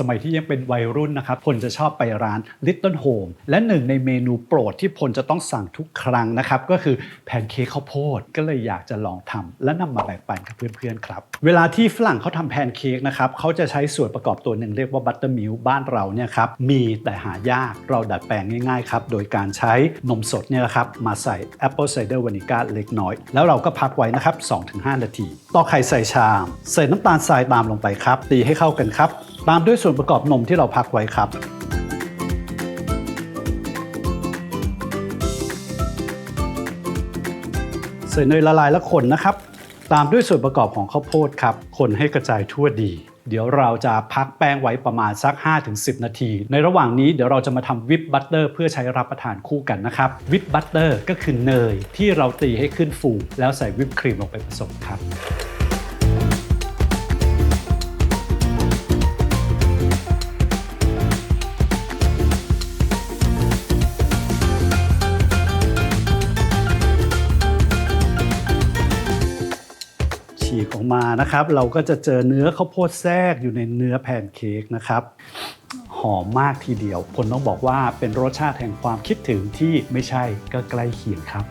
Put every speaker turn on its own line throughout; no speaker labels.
สมัยที่ยังเป็นวัยรุ่นนะครับพลจะชอบไปร้าน Little Home และหนึ่งในเมนูโปรดที่พลจะต้องสั่งทุกครั้งนะครับ ก็คือแพนเค้กข้าวโพดก็เลยอยากจะลองทำและนำมาแบ่งปันกับเพื่อนๆครับ เวลาที่ฝรั่งเขาทำแพนเค้กนะครับเขาจะใช้ส่วนประกอบตัวหนึ่งเรียกว่าบัตเตอร์มิลบ้านเราเนี่ยครับมีแต่หายากเราดัดแปลงง่ายๆครับโดยการใช้นมสดเนี่ยครับมาใส่แอปเปิลไซเดอร์วานิก้าเล็กน้อย แล้วเราก็พักไว้นะครับ 2-5 นาที ต่อกไข่ใส่ชาม ใส่น้ำตาลทรายตามลงไปครับตีให้เข้ากันครับ ตามด้วยส่วนประกอบนมที่เราพักไว้ครับ ใส่เนยละลายและคนนะครับ ตามด้วยส่วนประกอบของข้าวโพดครับ คนให้กระจายทั่วดี เดี๋ยวเราจะพักแป้งไว้ประมาณสัก 5-10 นาที ในระหว่างนี้เดี๋ยวเราจะมาทำวิปบัตเตอร์เพื่อใช้รับประทานคู่กันนะครับ วิปบัตเตอร์ก็คือเนยที่เราตีให้ขึ้นฟู แล้วใส่วิปครีมลงไปผสมครับีกออกมานะครับ เราก็จะเจอเนื้อข้าวโพดแทรกอยู่ในเนื้อแผ่นเค้กนะครับหอมมากทีเดียว คนต้องบอกว่าเป็นรสชาติแห่งความคิดถึงที่ไม่ใช่ก็ใกล้เคียงครับ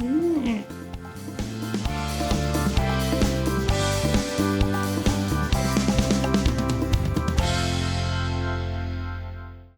อืม